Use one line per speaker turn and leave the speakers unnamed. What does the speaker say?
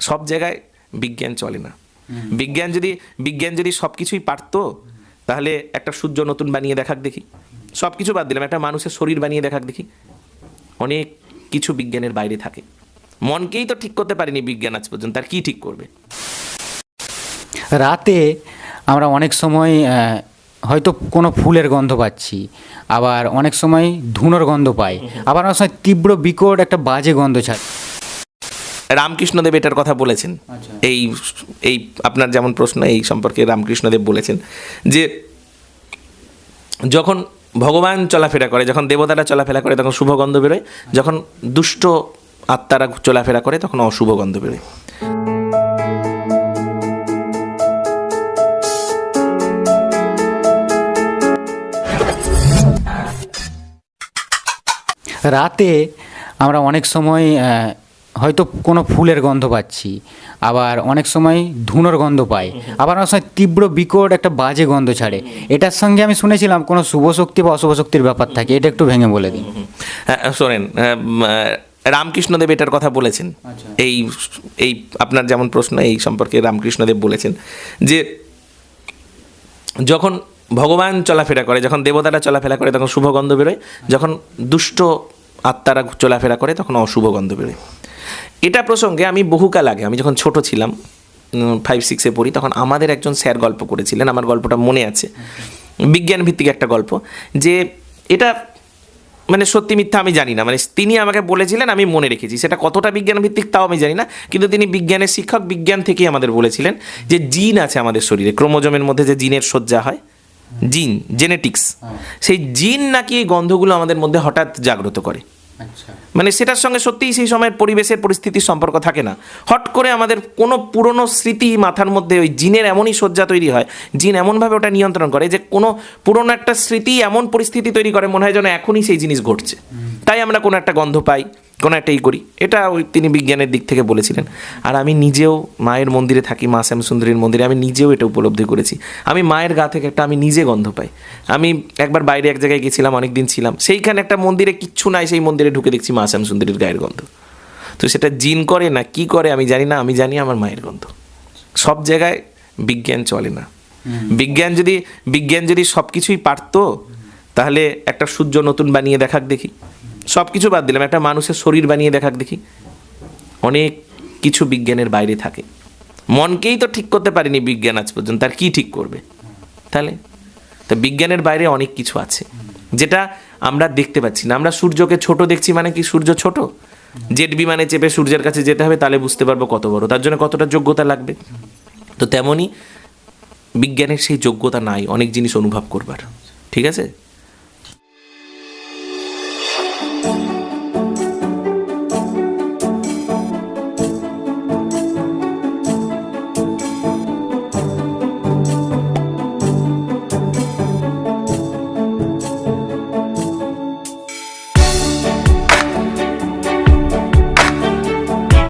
সব জায়গায় বিজ্ঞান চলে না। বিজ্ঞান যদি বিজ্ঞান যদি সব কিছুই পারতো তাহলে একটা সূর্য নতুন বানিয়ে দেখাক দেখি। সব কিছু বাদ দিলাম একটা মানুষের শরীর বানিয়ে দেখাক দেখি। অনেক কিছু বিজ্ঞানের বাইরে থাকে। মনকেই তো ঠিক করতে পারেনি বিজ্ঞান আজ পর্যন্ত আর কি ঠিক করবে?
রাতে আমরা অনেক সময় হয়তো কোনো ফুলের গন্ধ পাচ্ছি আবার অনেক সময় ধুনোর গন্ধ পাই আবার অনেক সময় তীব্র বিকট একটা বাজে গন্ধ ছাড়ে
রামকৃষ্ণদেব এটার কথা বলেছেন।
আচ্ছা।
এই এই আপনার যেমন প্রশ্ন এই সম্পর্কে রামকৃষ্ণদেব বলেছেন যে যখন ভগবান চলাফেরা করে যখন দেবতারা চলাফেরা করে তখন শুভ গন্ধ বেরোয়। যখন দুষ্ট আত্মারা চলাফেরা করে তখন অশুভ গন্ধ বেরোয়।
রাতে আমরা অনেক সময় হয়তো কোনো ফুলের গন্ধ পাচ্ছি আবার অনেক সময় ধুনোর গন্ধ পাই আবার অনেক সময় তীব্র বিকট একটা বাজে গন্ধ ছাড়ে। এটার সঙ্গে আমি শুনেছিলাম কোনো শুভ শক্তি বা অশুভ শক্তির ব্যাপার থাকে এটা একটু ভেঙে বলে দিন।
হ্যাঁ শোনেন উম, আহ, রামকৃষ্ণদেব এটার কথা বলেছেন।
আচ্ছা।
এই এই আপনার যেমন প্রশ্ন এই সম্পর্কে রামকৃষ্ণদেব বলেছেন যে যখন ভগবান চলাফেরা করে যখন দেবতারা চলাফেরা করে তখন শুভ গন্ধ বেরোয়। যখন দুষ্ট আত্মারা চলাফেরা করে তখন অশুভ গন্ধ বেরোয়। এটা প্রসঙ্গে আমি বহুকাল আগে আমি যখন ছোট ছিলাম ফাইভ সিক্সে পড়ি তখন আমাদের একজন স্যার গল্প করেছিলেন আমার গল্পটা মনে আছে। বিজ্ঞান ভিত্তিক একটা গল্প যে এটা মানে সত্যি মিথ্যা আমি জানি না মানে তিনি আমাকে বলেছিলেন আমি মনে রেখেছি। সেটা কতটা বিজ্ঞান ভিত্তিক তাও আমি জানি না কিন্তু তিনি বিজ্ঞানের শিক্ষক বিজ্ঞান থেকেই আমাদের বলেছিলেন যে জিন আছে আমাদের শরীরে ক্রোমোজোমের মধ্যে যে জিনের সজ্জা হয় জিন জেনেটিক্স সেই জিন নাকি এই গন্ধগুলো আমাদের মধ্যে হঠাৎ জাগ্রত করে। মানে সেটার সঙ্গে সত্যিই সেই সময়ের পরিবেশের পরিস্থিতির সম্পর্ক থাকে না। হট করে আমাদের কোনো পুরনো স্মৃতি মাথার মধ্যে ওই জিনের এমনই শয্যা তৈরি হয় জিন এমনভাবে ওটা নিয়ন্ত্রণ করে যে কোনো পুরনো একটা স্মৃতি এমন পরিস্থিতি তৈরি করে মনে হয় যেন এখনই সেই জিনিস ঘটছে। তাই আমরা কোনো একটা গন্ধ পাই কোনো একটা ই করি। এটা ওই তিনি বিজ্ঞানের দিক থেকে বলেছিলেন। আর আমি নিজেও মায়ের মন্দিরে থাকি মা শ্যামসুন্দরীর মন্দিরে আমি নিজেও এটা উপলব্ধি করেছি। আমি মায়ের গা থেকে একটা আমি নিজে গন্ধ পাই। আমি একবার বাইরে এক জায়গায় গেছিলাম অনেক দিন ছিলাম। সেইখানে একটা মন্দিরে কিচ্ছু নাই সেই মন্দিরে ঢুকে দেখছি মা শ্যামসুন্দরীর গায়ের গন্ধ। তো সেটা জিন করে না কি করে আমি জানি না আমি জানি আমার মায়ের গন্ধ। সব জায়গায় বিজ্ঞান চলে না। বিজ্ঞান যদি বিজ্ঞান যদি সব কিছুই পারতো তাহলে একটা সূর্য নতুন বানিয়ে দেখাক দেখি। সব কিছু বাদ দিলাম। একটা মানুষের শরীর বানিয়ে দেখাক দেখি। অনেক কিছু বিজ্ঞানের বাইরে থাকে। মনকেই তো ঠিক করতে পারেনি বিজ্ঞান আজ পর্যন্ত, আর কি ঠিক করবে? তাহলে? তো বিজ্ঞানের বাইরে অনেক কিছু আছে। যেটা আমরা দেখতে পাচ্ছি না। আমরা সূর্যকে ছোট দেখছি মানে কি সূর্য ছোট? জেট বিমানে চেপে সূর্যের কাছে যেতে হবে, তাহলে বুঝতে পারব কত বড়। তার জন্য কতটা যোগ্যতা লাগবে? তো তেমনই বিজ্ঞানের সেই যোগ্যতা নাই, অনেক জিনিস অনুভব করবার। ঠিক আছে?